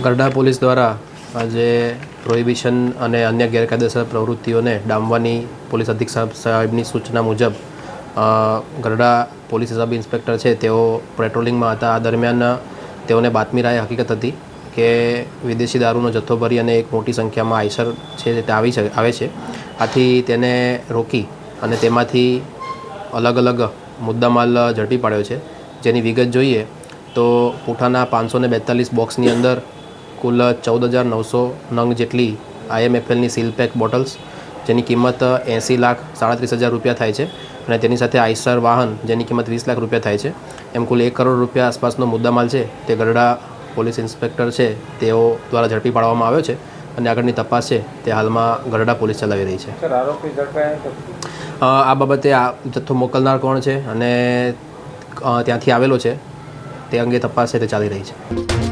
ગરડા police દ્વારા આજે prohibition અને અન્ય ગેરકાયદેસર પ્રવૃત્તિઓને ડામવાની પોલીસ અધિક્ષક સાહેબની સૂચના મુજબ ગરડા પોલીસ સબ ઇન્સ્પેક્ટર છે તેઓ પેટ્રોલિંગમાં હતા. આ દરમિયાન તેઓને બાતમી રાય હકીકત હતી કે વિદેશી દારૂનો જથ્થો ભરી અને એક મોટી સંખ્યામાં આઈસર છે તે આવી છે, આવે છે. આથી તેને રોકી અને તેમાંથી અલગ અલગ મુદ્દામાલ ઝડપી પાડ્યો છે. જેની વિગત જોઈએ તો પૂઠાના પાંચસો ને બેતાલીસ બોક્સની અંદર કુલ ચૌદ હજાર નવસો નંગ જેટલી આઈએમએફએલની સીલ પેક બોટલ્સ જેની કિંમત એંસી લાખ સાડત્રીસ હજાર રૂપિયા થાય છે અને તેની સાથે આઈસર વાહન જેની કિંમત વીસ લાખ રૂપિયા થાય છે. એમ કુલ એક કરોડ રૂપિયા આસપાસનો મુદ્દામાલ છે. તે ગરડા પોલીસ ઇન્સ્પેક્ટર છે. તેઓ દ્વારા ઝડપી પાડવામાં આવ્યો છે અને આગળની તપાસ છે. તે હાલમાં ગરડા પોલીસ ચલાવી રહી છે. આ બાબતે આ જથ્થો મોકલનાર કોણ છે અને ત્યાંથી આવેલો છે. તે અંગે તપાસ છે તે ચાલી રહી છે.